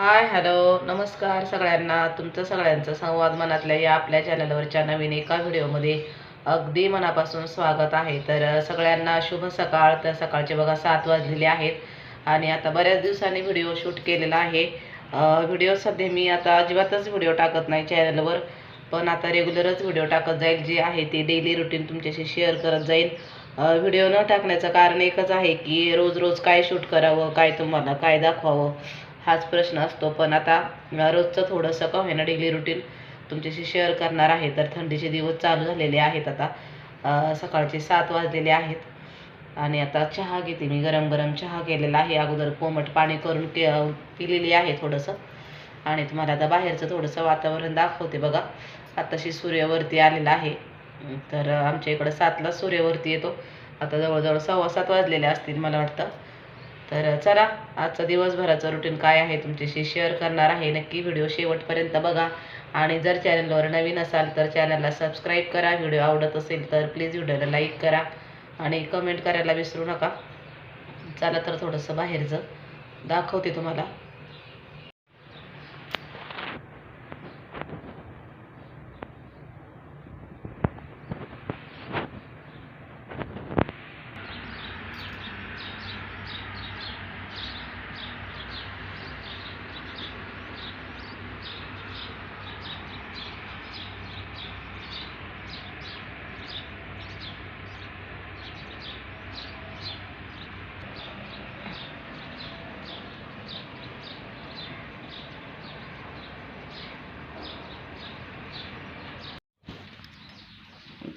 Hi hello नमस्कार सगळ्यांना. तुमचं सगळ्यांचं संवाद मनातल्या या आपल्या चॅनलवरच्या नवीन एका व्हिडिओमध्ये अगदी मनापासून स्वागत आहे. तर सगळ्यांना शुभ सकाळ. तर सकाळचे बघा सात वाजलेले आहेत आणि आता बऱ्याच दिवसांनी व्हिडिओ शूट केलेला आहे. व्हिडिओ सध्या मी आता अजिबातच व्हिडिओ टाकत नाही चॅनलवर पण आता रेग्युलरच व्हिडिओ टाकत जाईल. जे आहे ते डेली रुटीन तुमच्याशी शेअर करत जाईल व्हिडिओ न टाकण्याचं कारण एकच आहे की रोज रोज काय शूट करावं काय तुम्हाला काय दाखवावं हाच प्रश्न असतो. पण आता रोजचं थोडंसं का होईना डेली रुटीन तुमच्याशी शेअर करणार आहे. तर थंडीचे दिवस चालू झालेले आहेत आता. सकाळचे सात वाजलेले आहेत. आणि आता चहा घेते मी. गरम गरम चहा केलेला आहे. अगोदर कोमट पाणी करून के पिलेली आहे थोडंसं. आणि तुम्हाला आता बाहेरचं थोडंसं वातावरण दाखवते बघा. आताशी सूर्यवरती आलेला आहे. तर आमच्या इकडं सातला सूर्यवरती येतो. आता जवळजवळ सव्वा सात वाजलेले असतील मला वाटतं. तर चला आजचं दिवसभराचं रुटीन काय आहे तुमच्याशी शेअर करणार आहे. नक्की व्हिडिओ शेवटपर्यंत बघा. आणि जर चॅनलवर नवीन असाल तर चॅनलला सबस्क्राईब करा. व्हिडिओ आवडत असेल तर प्लीज व्हिडिओला लाईक करा. आणि कमेंट करायला विसरू नका. चला तर थोडंसं बाहेरचं दाखवते तुम्हाला.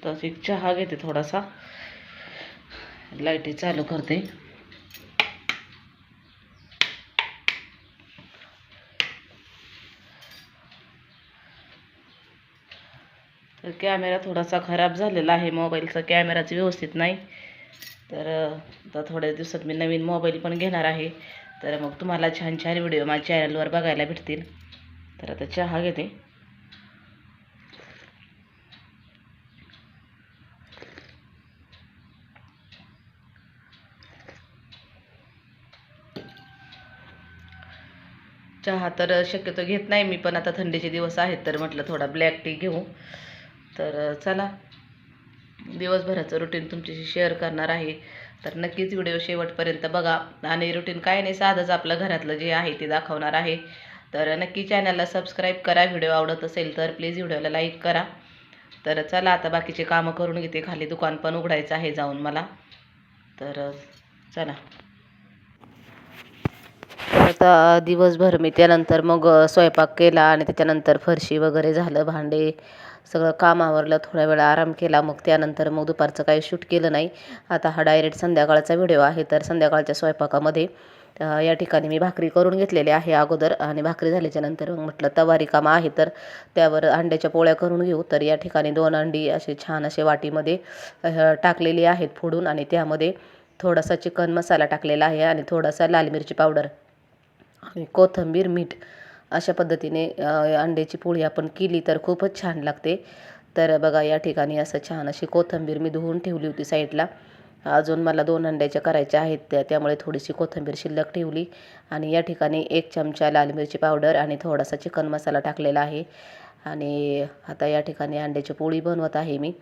तशी चहा घेते थोडासा. लाईटी चालू करते. तर कॅमेरा थोडासा खराब झालेला आहे. मोबाईलचा कॅमेराच व्यवस्थित नाही. तर आता थोड्या दिवसात मी नवीन मोबाईल पण घेणार आहे. तर मग तुम्हाला छान छान व्हिडिओ माझ्या चॅनलवर बघायला भेटतील. तर आता चहा घेते. चहा तर शक्यतो घेत नाही मी पण आता थंडीचे दिवस आहेत तर म्हटलं थोडा ब्लॅक टी घेऊ. तर चला. दिवसभराचं रुटीन तुमच्याशी शेअर करणार आहे. तर नक्कीच व्हिडिओ शेवटपर्यंत बघा. आणि रुटीन काय नाही साधंच आपलं घरातलं जे आहे ते दाखवणार आहे. तर नक्की चॅनलला सबस्क्राईब करा. व्हिडिओ आवडत असेल तर प्लीज व्हिडिओला लाईक करा. तर चला आता बाकीचे कामं करून घेते. खाली दुकान पण उघडायचं आहे जाऊन मला. तर चला. तर आता दिवसभर मी त्यानंतर मग स्वयंपाक केला आणि त्याच्यानंतर फरशी वगैरे झालं भांडे सगळं काम आवरलं थोड्या वेळा आराम केला. मग त्यानंतर मग दुपारचं काही शूट केलं नाही. आता हा डायरेक्ट संध्याकाळचा व्हिडिओ आहे तर संध्याकाळच्या स्वयंपाकामध्ये या ठिकाणी मी भाकरी करून घेतलेली आहे अगोदर आणि भाकरी झाल्याच्यानंतर मग म्हटलं तवारी कामं आहे तर त्यावर अंड्याच्या पोळ्या करून घेऊ. तर या ठिकाणी दोन अंडी असे छान असे वाटीमध्ये टाकलेली आहेत फोडून आणि त्यामध्ये थोडासा चिकन मसाला टाकलेला आहे आणि थोडासा लाल मिरची पावडर आणि कोथिंबीर मीठ अशा पद्धतीने अंड्याची पोळी आपण केली तर खूपच छान लागते. तर बघा या ठिकाणी असं छान अशी कोथिंबीर मी धुवून ठेवली होती साईडला. अजून मला दोन अंड्याच्या करायच्या आहेत त्या त्यामुळे थोडीशी कोथिंबीर शिल्लक ठेवली. आणि या ठिकाणी एक चमचा लाल मिरची पावडर आणि थोडासा चिकन मसाला टाकलेला आहे. आणि आता या ठिकाणी अंड्याची पोळी बनवत आहे मी.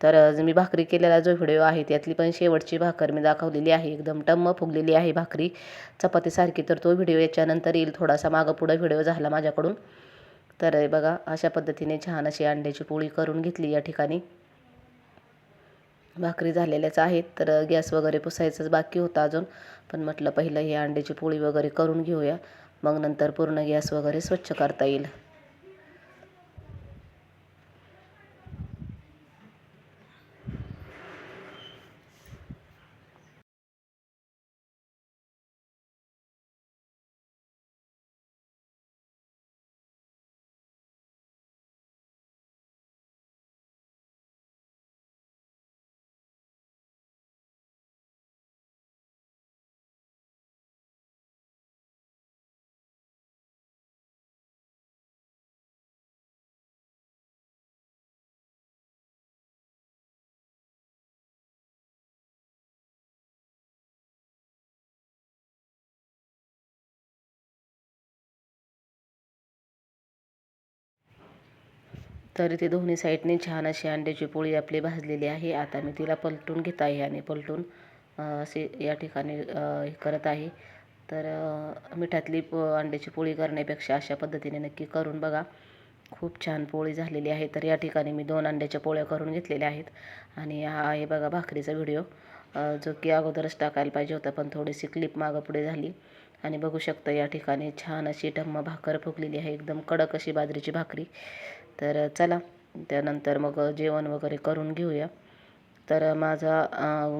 तर मी भाकरी केलेला जो व्हिडिओ आहे त्यातली पण शेवटची भाकर मी दाखवलेली आहे. एकदम टम्म फुगलेली आहे भाकरी. चपातीसारखी तर तो व्हिडिओ याच्यानंतर येईल. थोडासा मागं पुढं व्हिडिओ झाला माझ्याकडून. तर बघा अशा पद्धतीने छान अशी अंड्याची पोळी करून घेतली या ठिकाणी. भाकरी झालेल्याच आहेत. तर गॅस वगैरे पुसायचंच बाकी होतं अजून. पण म्हटलं पहिलं ही अंड्याची पोळी वगैरे करून घेऊया. मग नंतर पूर्ण गॅस वगैरे स्वच्छ करता येईल. तर इथे दोन्ही साईडने छान अशी अंड्याची पोळी आपली भाजलेली आहे. आता मी तिला पलटून घेत आहे आणि पलटून असे या ठिकाणी हे करत आहे. तर मिठातली प अंड्याची पोळी करण्यापेक्षा अशा पद्धतीने नक्की करून बघा. खूप छान पोळी झालेली आहे. तर या ठिकाणी मी दोन अंड्याच्या पोळ्या करून घेतलेल्या आहेत. आणि हा आहे बघा भाकरीचा व्हिडिओ. जो की अगोदरच टाकायला पाहिजे होता पण थोडीशी क्लिप मागं पुढे झाली. आणि बघू शकता या ठिकाणी छान अशी ढम्म भाकर फुगलेली आहे. एकदम कडक अशी बाजरीची भाकरी. तर चला त्यानंतर मग जेवण वगैरे करून घेऊया. तर माझा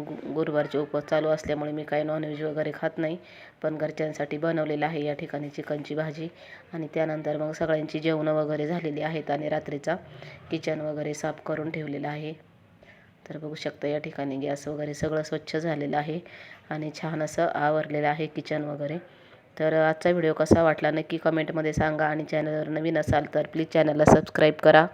गु- गुरुवारचे उपवास चालू असल्यामुळे मी काही नॉनव्हेज वगैरे खात नाही. पण घरच्यांसाठी बनवलेलं आहे या ठिकाणी चिकनची भाजी. आणि त्यानंतर मग सगळ्यांची जेवणं वगैरे झालेली आहेत आणि रात्रीचा किचन वगैरे साफ करून ठेवलेलं आहे. तर बघू शकता या ठिकाणी गॅस वगैरे सगळं स्वच्छ झालेलं आहे आणि छान असं आवरलेलं आहे किचन वगैरे. तर आजचा व्हिडिओ कसा वाटला नक्की कमेंटमध्ये सांगा आणि चॅनलवर नवीन असाल तर प्लीज चॅनलला सबस्क्राईब करा.